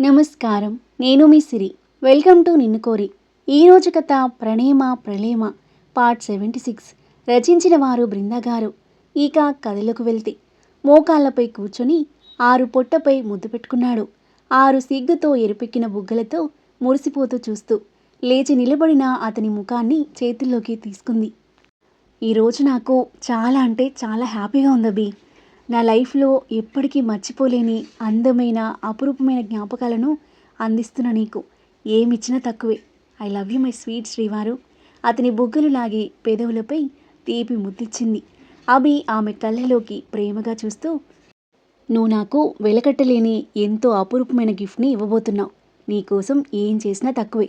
నమస్కారం. నేను మీ సిరి. Welcome to నిన్ను కోరి. ఈరోజు కథ ప్రణేమ ప్రళేమ పార్ట్ సెవెంటీ సిక్స్. రచించిన వారు బృందగారు ఇక కథలోకి వెళ్తే మోకాళ్ళపై కూర్చొని ఆరు పొట్టపై ముద్దు పెట్టుకున్నాడు. ఆరు సిగ్గుతో ఎరుపెక్కిన బుగ్గలతో మురిసిపోతూ చూస్తూ లేచి నిలబడిన అతని ముఖాన్ని చేతుల్లోకి తీసుకుంది. ఈరోజు నాకు చాలా అంటే చాలా హ్యాపీగా ఉంది అభి నా లైఫ్లో ఎప్పటికీ మర్చిపోలేని అందమైన అపురూపమైన జ్ఞాపకాలను అందిస్తున్న నీకు. ఏమిచ్చినా తక్కువే. I love you my sweet శ్రీవారు. అతని బొగ్గలు లాగి పెదవులపై తీపి ముద్దిచ్చింది. అభి ఆమె కళ్ళలోకి ప్రేమగా చూస్తూ నువ్వు నాకు వెలకట్టలేని ఎంతో అపురూపమైన గిఫ్ట్ని ఇవ్వబోతున్నావు. నీకోసం ఏం చేసినా తక్కువే.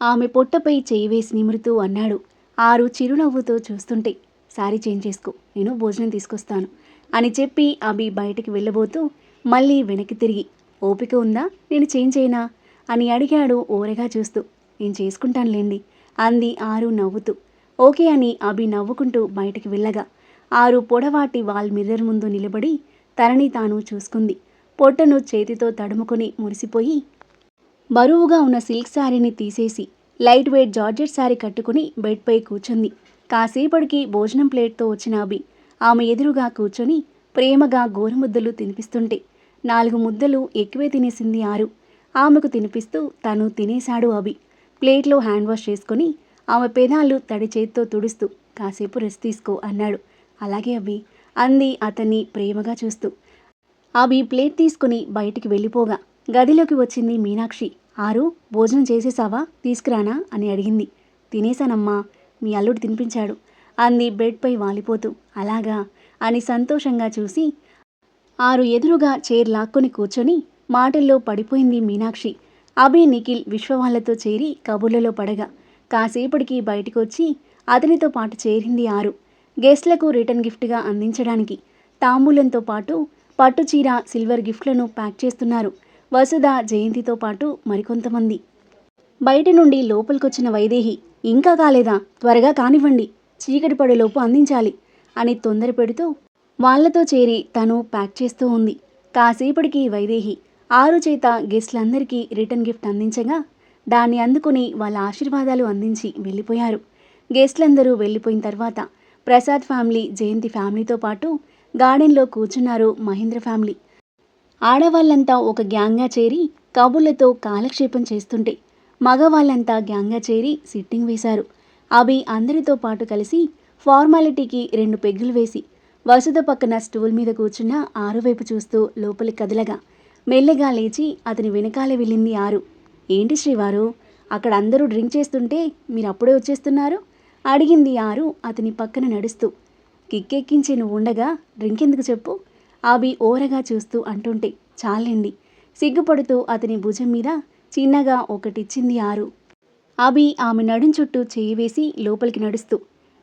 ఆమె పొట్టపై చేయి వేసి నిమురుతూ అన్నాడు. ఆరు చిరునవ్వుతో చూస్తుంటే సారీ చేంజ్ చేసుకో. నేను భోజనం తీసుకొస్తాను. అని చెప్పి అభి బయటికి వెళ్ళబోతూ మళ్ళీ వెనక్కి తిరిగి ఓపిక ఉందా? నేను చేంజ్ చేయనా అని అడిగాడు ఓరగా చూస్తూ. నేను చేసుకుంటానులేండి అంది ఆరు నవ్వుతూ. ఓకే అని అభి నవ్వుకుంటూ బయటికి వెళ్ళగా ఆరు పొడవాటి వాల్ మిర్రర్ ముందు నిలబడి తనని తాను చూసుకుంది. పొట్టను చేతితో తడుముకొని మురిసిపోయి బరువుగా ఉన్న సిల్క్ శారీని తీసేసి లైట్ వెయిట్ జార్జెట్ శారీ కట్టుకుని బెడ్పై కూర్చుంది. కాసేపటికి భోజనం ప్లేట్తో వచ్చిన అభి ఆమె ఎదురుగా కూర్చొని ప్రేమగా గోరుముద్దలు తినిపిస్తుంటే నాలుగు ముద్దలు ఎక్కువే తినేసింది ఆరు. ఆమెకు తినిపిస్తూ తను తినేశాడు అభి. ప్లేట్లో హ్యాండ్ వాష్ చేసుకొని ఆమె పెదాలు తడి చేత్తో తుడుస్తూ కాసేపు రెస్ట్ తీసుకో అన్నాడు. అలాగే అభి అంది అతన్ని ప్రేమగా చూస్తూ. అభి ప్లేట్ తీసుకుని బయటికి వెళ్ళిపోగా గదిలోకి వచ్చింది మీనాక్షి. ఆరు భోజనం చేసేసావా? తీసుకురానా? అని అడిగింది. తినేశానమ్మా. మీ అల్లుడు తినిపించాడు. అంది బెడ్పై వాలిపోతూ. అలాగా? అని సంతోషంగా చూసి ఆరు ఎదురుగా చైర్ లాక్కొని కూర్చొని మాటల్లో పడిపోయింది మీనాక్షి. అభి నిఖిల్ విశ్వవాళ్ళతో చేరి కబుర్లలో పడగా కాసేపటికి బయటకొచ్చి అతనితో పాటు చేరింది ఆరు. గెస్ట్లకు రిటర్న్ గిఫ్ట్గా అందించడానికి తాంబూలంతో పాటు పట్టుచీర సిల్వర్ గిఫ్ట్లను ప్యాక్ చేస్తున్నారు. వసుధ జయంతితో పాటు మరికొంతమంది. బయట నుండి లోపలికొచ్చిన వైదేహి ఇంకా కాలేదా? త్వరగా కానివ్వండి. చీకటి పడేలోపు అందించాలి అని తొందర పెడుతూ వాళ్ళతో చేరి తను ప్యాక్ చేస్తూ ఉంది. కాసేపటికి వైదేహి ఆరు చేత గెస్ట్లందరికీ రిటర్న్ గిఫ్ట్ అందించగా దాన్ని అందుకుని వాళ్ళ ఆశీర్వాదాలు అందించి వెళ్ళిపోయారు. గెస్ట్లందరూ వెళ్ళిపోయిన తర్వాత ప్రసాద్ ఫ్యామిలీ జయంతి ఫ్యామిలీతో పాటు గార్డెన్లో కూర్చున్నారు మహేంద్ర ఫ్యామిలీ. ఆడవాళ్ళంతా ఒక గ్యాంగ్గా చేరి కబుర్లతో కాలక్షేపం చేస్తుంటే మగవాళ్ళంతా గ్యాంగ్గా చేరి సిట్టింగ్ వేశారు. అభి అందరితో పాటు కలిసి ఫార్మాలిటీకి రెండు పెగ్గులు వేసి వసుధ పక్కన స్టూల్ మీద కూర్చున్న ఆరువైపు చూస్తూ లోపలి కదలగా మెల్లగా లేచి అతని వెనకాలే వెళ్ళింది ఆరు. ఏంటి శ్రీవారు? అక్కడ అందరూ డ్రింక్ చేస్తుంటే మీరు అప్పుడే వచ్చేస్తున్నారు? అడిగింది ఆరు అతని పక్కన నడుస్తూ. కిక్కెక్కించి నువ్వు ఉండగా డ్రింక్ ఎందుకు చెప్పు? అవి ఓరగా చూస్తూ అంటుంటే చాలండి. సిగ్గుపడుతూ అతని భుజం మీద చిన్నగా ఒకటిచ్చింది ఆరు. అభి ఆమె నడుం చుట్టూ చేయి వేసి లోపలికి నడుస్తూ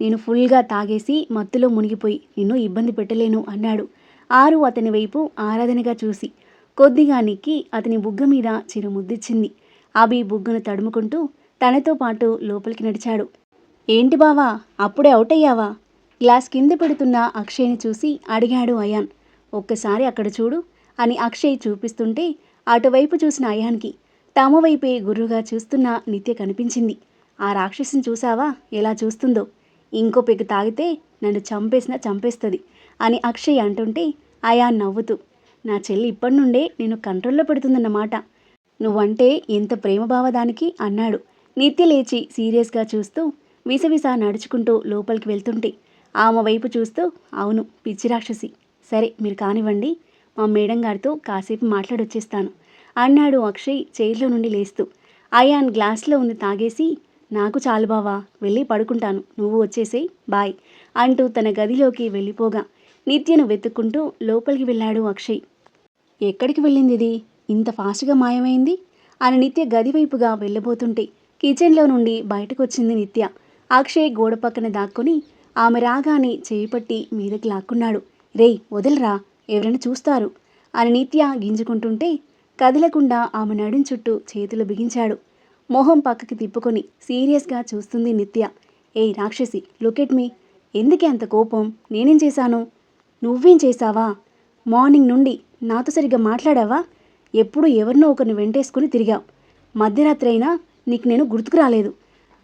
నేను ఫుల్గా తాగేసి మత్తులో మునిగిపోయి నిన్ను ఇబ్బంది పెట్టలేను అన్నాడు. ఆరు అతని వైపు ఆరాధనగా చూసి కొద్దిగా నిక్కి అతని బుగ్గ మీద చిరు ముద్దిచ్చింది అభి బుగ్గను తడుముకుంటూ తనతో పాటు లోపలికి నడిచాడు. ఏంటి బావా అప్పుడే అవుట్ అయ్యావా గ్లాస్ కింద పెడుతున్న అక్షయ్ని చూసి అడిగాడు అయాన్. ఒక్కసారి అక్కడ చూడు అని అక్షయ్ చూపిస్తుంటే అటువైపు చూసిన అయాన్కి తమ వైపే గుర్రుగా చూస్తున్న నిత్య కనిపించింది. ఆ రాక్షసిని చూసావా ఎలా చూస్తుందో? ఇంకో పెగ్గు తాగితే నన్ను చంపేసినా చంపేస్తుంది అని అక్షయ్ అంటుంటే ఆయా నవ్వుతూ నా చెల్లి ఇప్పటి నుండే నేను కంట్రోల్లో పెడుతుందన్నమాట. నువ్వంటే ఎంత ప్రేమభావదానికి అన్నాడు. నిత్య లేచి సీరియస్గా చూస్తూ విసవిస నడుచుకుంటూ లోపలికి వెళ్తుంటే ఆమె వైపు చూస్తూ అవును పిచ్చి రాక్షసి. సరే మీరు కానివ్వండి మా మేడం గారితో కాసేపు మాట్లాడొచ్చేస్తాను. అన్నాడు అక్షయ్ చైర్లో నుండి లేస్తూ. అయాన్ గ్లాస్లో ఉంది తాగేసి నాకు చాలు బావా వెళ్ళి పడుకుంటాను నువ్వు వచ్చేసేయ్ బాయ్ అంటూ తన గదిలోకి వెళ్ళిపోగా. నిత్యను వెతుక్కుంటూ లోపలికి వెళ్ళాడు అక్షయ్. ఎక్కడికి వెళ్ళింది ఇది? ఇంత ఫాస్ట్గా మాయమైంది? అని నిత్య గది వైపుగా వెళ్ళబోతుంటే కిచెన్లో నుండి బయటకు వచ్చింది నిత్య. అక్షయ్ గోడ పక్కన దాక్కుని ఆమె రాగానే చేపట్టి మీదకి లాక్కున్నాడు. రేయ్ వదలరా ఎవరైనా చూస్తారు అని నిత్య గింజుకుంటుంటే కదలకుండా ఆమె నడుం చుట్టూ చేతులు బిగించాడు. మొహం పక్కకి తిప్పుకొని సీరియస్గా చూస్తుంది నిత్య. ఏ రాక్షసి లుకెట్ మీ. ఎందుకే అంత కోపం? నేనేం చేశాను? నువ్వేం చేశావా? మార్నింగ్ నుండి నాతో సరిగ్గా మాట్లాడావా? ఎప్పుడు ఎవరినో ఒకరిని వెంటేసుకుని తిరిగావు. మధ్యరాత్రి అయినా నీకు నేను గుర్తుకు రాలేదు.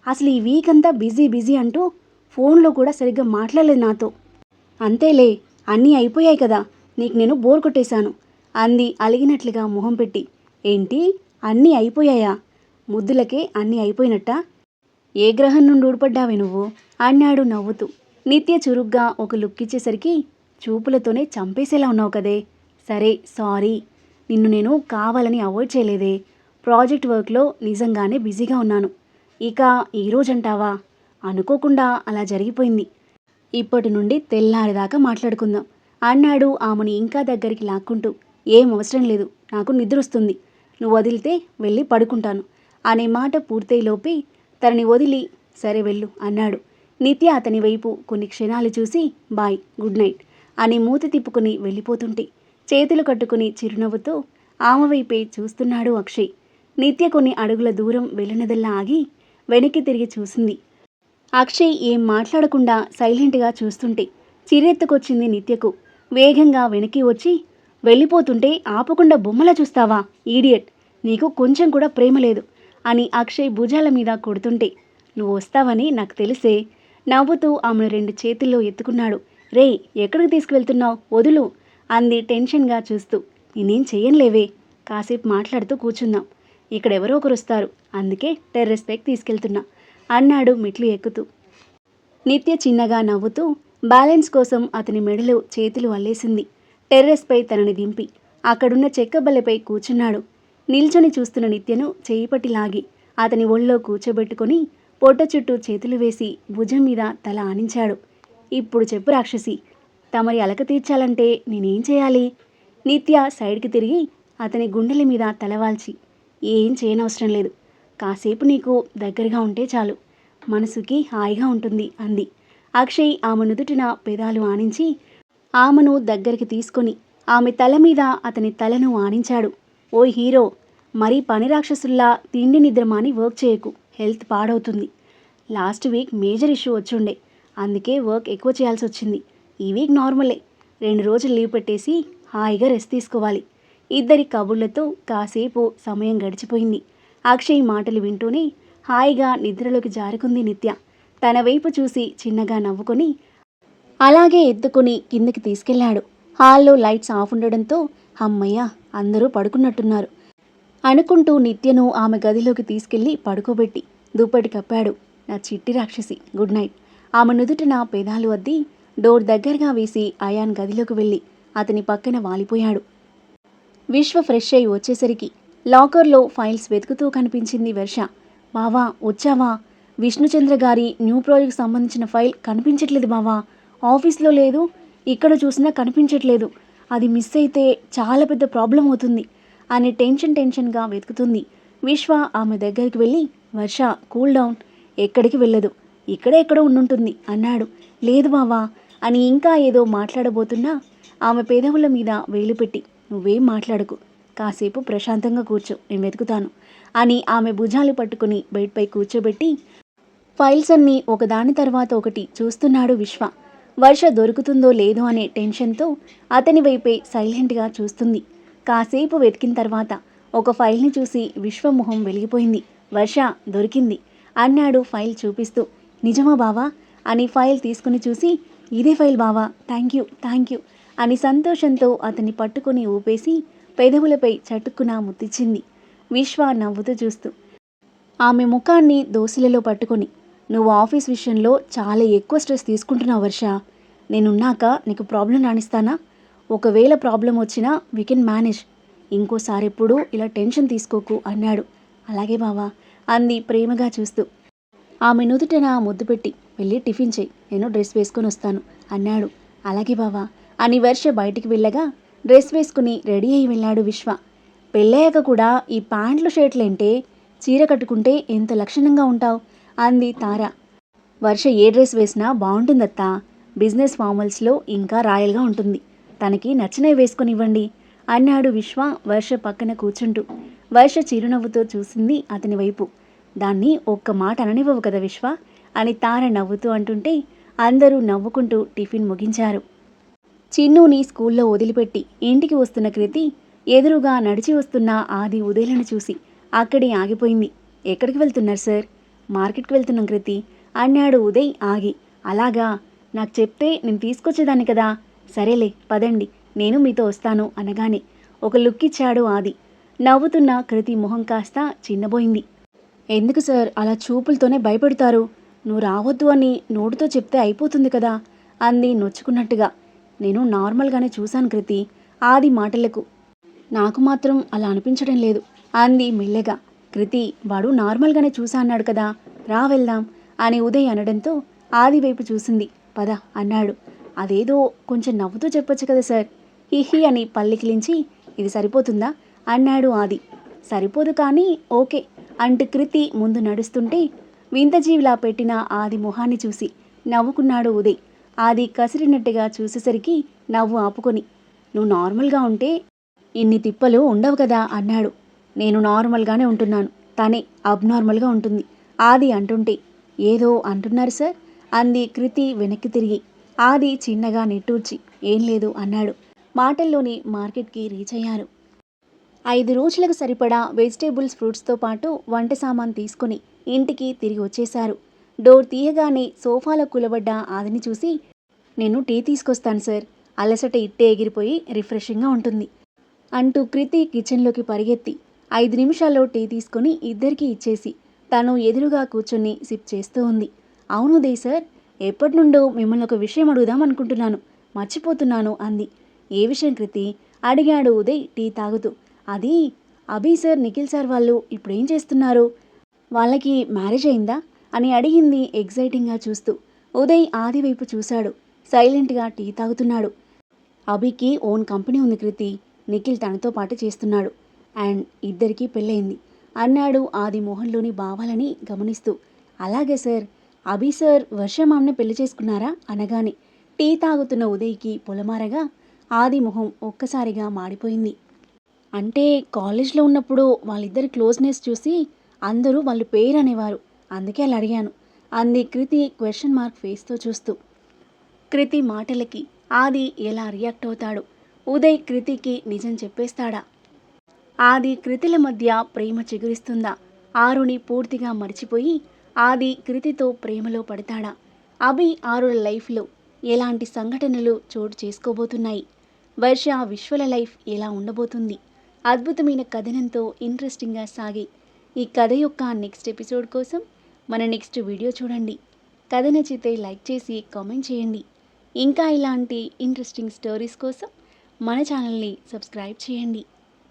అసలు ఈ వీక్ అంతా బిజీ బిజీ అంటూ ఫోన్లో కూడా సరిగ్గా మాట్లాడలేదు నాతో. అంతేలే అన్నీ అయిపోయాయి కదా. నీకు నేను బోర్ కొట్టేశాను. అంది. అలిగినట్లుగా మొహం పెట్టి. ఏంటి? అన్నీ అయిపోయాయా? ముద్దులకే అన్నీ అయిపోయినట్టా? ఏ గ్రహం నుండి ఊడిపడ్డావే నువ్వు? అన్నాడు నవ్వుతూ. నిత్య చురుగ్గా ఒక లుక్ ఇచ్చేసరికి చూపులతోనే చంపేసేలా ఉన్నావు కదే. సరే సారీ. నిన్ను నేను కావాలని అవాయిడ్ చేయలేదే. ప్రాజెక్ట్ వర్క్లో నిజంగానే బిజీగా ఉన్నాను. ఇక ఈరోజంటావా అనుకోకుండా అలా జరిగిపోయింది. ఇప్పటి నుండి తెల్లారిదాకా మాట్లాడుకుందాం అన్నాడు ఆమెను ఇంకా దగ్గరికి లాక్కుంటూ. ఏం అవసరం లేదు. నాకు నిద్ర వస్తుంది నువ్వు వదిలితే వెళ్ళి పడుకుంటాను. అనే మాట పూర్తయిలోపే తనని వదిలి సరే వెళ్ళు అన్నాడు. నిత్య అతని వైపు కొన్ని క్షణాలు చూసి బాయ్ గుడ్ నైట్ అని మూత తిప్పుకుని వెళ్ళిపోతుంటే చేతులు కట్టుకుని చిరునవ్వుతో ఆమె వైపే చూస్తున్నాడు అక్షయ్. నిత్య కొన్ని అడుగుల దూరం వెళ్ళినదల్లా ఆగి వెనక్కి తిరిగి చూసింది. అక్షయ్ ఏం మాట్లాడకుండా సైలెంట్గా చూస్తుంటే చిరెత్తుకొచ్చింది నిత్యకు. వేగంగా వెనక్కి వచ్చి వెళ్ళిపోతుంటే ఆపకుండా బొమ్మలా చూస్తావా ఈడియట్ నీకు కొంచెం కూడా ప్రేమ లేదు అని అక్షయ్ భుజాల మీద కొడుతుంటే. నువ్వు వస్తావని నాకు తెలిసే నవ్వుతూ ఆమెను రెండు చేతుల్లో ఎత్తుకున్నాడు. రే ఎక్కడికి తీసుకువెళ్తున్నావు? వదులు అంది టెన్షన్గా చూస్తూ. నేనేం చెయ్యనులేవే కాసేపు మాట్లాడుతూ కూర్చుందాం ఇక్కడ ఎవరో ఒకరు వస్తారు అందుకే టెర్రస్ పైకి తీసుకెళ్తున్నా అన్నాడు మెట్లు ఎక్కుతూ. నిత్య చిన్నగా నవ్వుతూ బ్యాలెన్స్ కోసం అతని మెడలో చేతులు అల్లేసింది. టెర్రస్పై తనని దింపి. అక్కడున్న చెక్కబల్లెపై కూర్చున్నాడు. నిల్చొని చూస్తున్న నిత్యను చేయిపట్టి లాగి అతని ఒళ్ళో కూర్చోబెట్టుకొని పొట్ట చుట్టూ చేతులు వేసి భుజం మీద తల ఆనించాడు. ఇప్పుడు చెప్పు రాక్షసి తమరి అలక తీర్చాలంటే నేనేం చేయాలి? నిత్య సైడ్కి తిరిగి అతని గుండెల మీద తలవాల్చి ఏం చేయనవసరం లేదు. కాసేపు నీకు దగ్గరగా ఉంటే చాలు. మనసుకి హాయిగా ఉంటుంది అంది. అక్షయ్ ఆమె నుదుటిన పెదాలు ఆనించి ఆమెను దగ్గరికి తీసుకొని ఆమె తల మీద అతని తలను ఆనించాడు. ఓ హీరో మరీ పని రాక్షసుల్లా తిండి నిద్రమాని వర్క్ చేయకు హెల్త్ పాడవుతుంది. లాస్ట్ వీక్ మేజర్ ఇష్యూ వచ్చుండే అందుకే వర్క్ ఎక్కువ చేయాల్సి వచ్చింది. ఈ వీక్ నార్మలే రెండు రోజులు లీవ్ పెట్టేసి హాయిగా రెస్ట్ తీసుకోవాలి. ఇద్దరి కబుర్లతో కాసేపు సమయం గడిచిపోయింది. అక్షయ్ మాటలు వింటూనే హాయిగా నిద్రలోకి జారుకుంది నిత్య. తన వైపు చూసి చిన్నగా నవ్వుకొని అలాగే ఎత్తుకుని కిందకి తీసుకెళ్ళాడు హాల్లో లైట్స్ ఆఫ్ ఉండడంతో అమ్మయ్య అందరూ పడుకున్నట్టున్నారు. అనుకుంటూ నిత్యను ఆమె గదిలోకి తీసుకెళ్ళి పడుకోబెట్టి దుప్పటి కప్పాడు నా చిట్టి రాక్షసి. Good night. ఆమె నుదుటిన పెదాలు అద్ది డోర్ దగ్గరగా వేసి అయాన్ గదిలోకి వెళ్ళి అతని పక్కన వాలిపోయాడు. విశ్వ ఫ్రెష్ అయి వచ్చేసరికి లాకర్లో ఫైల్స్ వెతుకుతూ కనిపించింది వర్ష. బావా వచ్చావా? విష్ణుచంద్ర గారి న్యూ ప్రాజెక్ట్ సంబంధించిన ఫైల్ కనిపించట్లేదు బావా ఆఫీస్లో లేదు ఇక్కడ చూసినా కనిపించట్లేదు. అది మిస్ అయితే చాలా పెద్ద ప్రాబ్లం అవుతుంది అని టెన్షన్ టెన్షన్గా వెతుకుతుంది. విశ్వ ఆమె దగ్గరికి వెళ్ళి వర్ష కూల్ డౌన్. ఎక్కడికి వెళ్ళదు. ఇక్కడే ఎక్కడో ఉండుంటుంది అన్నాడు. లేదు బావా అని ఇంకా ఏదో మాట్లాడబోతున్నా ఆమె పేదవుల మీద వేలు పెట్టి నువ్వేం మాట్లాడకు. కాసేపు ప్రశాంతంగా కూర్చో. నేను వెతుకుతాను అని ఆమె భుజాలు పట్టుకుని బెడ్పై కూర్చోబెట్టి ఫైల్స్ అన్నీ ఒకదాని తర్వాత ఒకటి చూస్తున్నాడు విశ్వ. వర్ష దొరుకుతుందో లేదో అనే టెన్షన్తో అతని వైపే సైలెంట్గా చూస్తుంది. కాసేపు వెతికిన తర్వాత ఒక ఫైల్ని చూసి విశ్వమొహం వెలిగిపోయింది. వర్ష దొరికింది. అన్నాడు ఫైల్ చూపిస్తూ. నిజమా బావా? అని ఫైల్ తీసుకుని చూసి ఇదే ఫైల్ బావా థ్యాంక్ యూ థ్యాంక్ యూ అని సంతోషంతో అతన్ని పట్టుకొని ఊపేసి పెదవులపై చటుక్కున ముత్తిచ్చింది విశ్వ నవ్వుతూ చూస్తూ. ఆమె ముఖాన్ని దోశలలో పట్టుకొని నువ్వు ఆఫీస్ విషయంలో చాలా ఎక్కువ స్ట్రెస్ తీసుకుంటున్నావు వర్ష. నేనున్నాక నీకు ప్రాబ్లం రాణిస్తానా? ఒకవేళ ప్రాబ్లం వచ్చినా వీ కెన్ మేనేజ్ ఇంకోసారి ఎప్పుడు ఇలా టెన్షన్ తీసుకోకు అన్నాడు. అలాగే బావా అంది ప్రేమగా చూస్తూ. ఆమె నుదుటన ముద్దు పెట్టి వెళ్ళి టిఫిన్ చేయి నేను డ్రెస్ వేసుకొని వస్తాను అన్నాడు. అలాగే బావా అని వర్ష బయటికి వెళ్ళగా డ్రెస్ వేసుకుని రెడీ అయి వెళ్ళాడు విశ్వ. పెళ్ళయ్యాక కూడా ఈ ప్యాంట్లు షర్ట్లేంటే చీర కట్టుకుంటే ఎంత లక్షణంగా ఉంటావు? అంది తార. వర్ష ఏ డ్రెస్ వేసినా బాగుంటుందత్తా. బిజినెస్ ఫార్మల్స్లో ఇంకా రాయల్గా ఉంటుంది. తనకి నచ్చినవి వేసుకొని ఇవ్వండి అన్నాడు విశ్వ వర్ష పక్కన కూర్చుంటూ. వర్ష చిరునవ్వుతో చూసింది అతని వైపు. దాన్ని ఒక్క మాట అననివ్వవు కదా విశ్వ? అని తార నవ్వుతూ అంటుంటే అందరూ నవ్వుకుంటూ టిఫిన్ ముగించారు. చిన్నుని స్కూల్లో వదిలిపెట్టి ఇంటికి వస్తున్న కృతి ఎదురుగా నడిచి వస్తున్న ఆది ఉదయలను చూసి అక్కడే ఆగిపోయింది. ఎక్కడికి వెళ్తున్నారు సార్? మార్కెట్కి వెళ్తున్నాం కృతి. అన్నాడు ఉదయ్ ఆగి. అలాగా? నాకు చెప్తే నేను తీసుకొచ్చేదాన్ని కదా? సరేలే పదండి. నేను మీతో వస్తాను అనగానే ఒక లుక్ ఇచ్చాడు ఆది. నవ్వుతున్న కృతి మొహం కాస్త చిన్నబోయింది. ఎందుకు సార్? అలా చూపులతోనే భయపెడతారు. నువ్వు రావద్దు అని నోటితో చెప్తే అయిపోతుంది కదా? అంది నొచ్చుకున్నట్టుగా. నేను నార్మల్గానే చూశాను కృతి. ఆది మాటలకు. నాకు మాత్రం అలా అనిపించడం లేదు. అంది మెల్లగా. కృతి వాడు నార్మల్గానే చూసా అన్నాడు కదా రా వెళ్దాం అని ఉదయ్ అనడంతో ఆది వైపు చూసింది. పద అన్నాడు. అదేదో కొంచెం నవ్వుతూ చెప్పొచ్చు కదా సార్. హిహి అని పల్లికిలించి ఇది సరిపోతుందా? అన్నాడు ఆది. సరిపోదు కానీ ఓకే అంటూ కృతి ముందు నడుస్తుంటే వింతజీవిలా పెట్టిన ఆది మొహాన్ని చూసి నవ్వుకున్నాడు ఉదయ్. ఆది కసిరినట్టుగా చూసేసరికి నవ్వు ఆపుకొని నువ్వు నార్మల్గా ఉంటే ఇన్ని తిప్పలు ఉండవు కదా అన్నాడు. నేను నార్మల్గానే ఉంటున్నాను. తనే అబ్నార్మల్గా ఉంటుంది. ఆది అంటుంటే ఏదో అంటున్నారు సార్ అంది కృతి వెనక్కి తిరిగి. ఆది చిన్నగా నిట్టూర్చి ఏం లేదు అన్నాడు. మాటల్లోని మార్కెట్కి రీచ్ అయ్యారు. ఐదు రోజులకు సరిపడా వెజిటేబుల్స్ ఫ్రూట్స్తో పాటు వంట సామాన్ తీసుకొని ఇంటికి తిరిగి వచ్చేశారు. డోర్ తీయగానే సోఫాలో కులబడ్డ ఆదిని చూసి నేను టీ తీసుకొస్తాను సార్. అలసట ఇట్టే ఎగిరిపోయి రిఫ్రెషింగ్గా ఉంటుంది అంటూ కృతి కిచెన్లోకి పరిగెత్తి ఐదు నిమిషాల్లో టీ తీసుకొని ఇద్దరికీ ఇచ్చేసి తను ఎదురుగా కూర్చొని సిప్ చేస్తూ ఉంది. అవును ఉదయ్ సార్ ఎప్పటి నుండో మిమ్మల్ని ఒక విషయం అడుగుదాం అనుకుంటున్నాను. మర్చిపోతున్నాను అంది. ఏ విషయం కృతి? అడిగాడు ఉదయ్ టీ తాగుతూ. అది అభి సార్ నిఖిల్ సార్ వాళ్ళు ఇప్పుడేం చేస్తున్నారు? వాళ్ళకి మ్యారేజ్ అయిందా? అని అడిగింది ఎగ్జైటింగ్గా చూస్తూ. ఉదయ్ ఆది వైపు చూశాడు. సైలెంట్గా టీ తాగుతున్నాడు. అభికి ఓన్ కంపెనీ ఉంది కృతి. నిఖిల్ తనతో పాటు చేస్తున్నాడు. అండ్ ఇద్దరికీ పెళ్ళయింది. అన్నాడు ఆది మోహన్లోని భావాలని గమనిస్తూ. అలాగే సార్ అభి సార్ వర్షమామ్ని పెళ్ళి చేసుకున్నారా? అనగానే టీ తాగుతున్న ఉదయ్కి పొలమారగా ఆది మొహం ఒక్కసారిగా మాడిపోయింది. అంటే కాలేజ్లో ఉన్నప్పుడు వాళ్ళిద్దరి క్లోజ్నెస్ చూసి అందరూ వాళ్ళు పేరు అనేవారు అందుకే అలా అడిగాను. అంది కృతి క్వశ్చన్ మార్క్ ఫేస్తో చూస్తూ. కృతి మాటలకి ఆది ఎలా రియాక్ట్ అవుతాడు. ఉదయ్ కృతికి నిజం చెప్పేస్తాడా? ఆది కృతిల మధ్య ప్రేమ చిగురిస్తుందా? ఆరుని పూర్తిగా మర్చిపోయి ఆది కృతితో ప్రేమలో పడతాడా? అభి ఆరుల లైఫ్లో ఎలాంటి సంఘటనలు చోటు చేసుకోబోతున్నాయి? వర్ష విశ్వల లైఫ్ ఎలా ఉండబోతుంది? అద్భుతమైన కథనంతో ఇంట్రెస్టింగ్గా సాగి ఈ కథ యొక్క నెక్స్ట్ ఎపిసోడ్ కోసం మన నెక్స్ట్ వీడియో చూడండి. కథ నచ్చితే లైక్ చేసి కామెంట్ చేయండి. ఇంకా ఇలాంటి ఇంట్రెస్టింగ్ స్టోరీస్ కోసం మన ఛానల్ని సబ్స్క్రైబ్ చేయండి.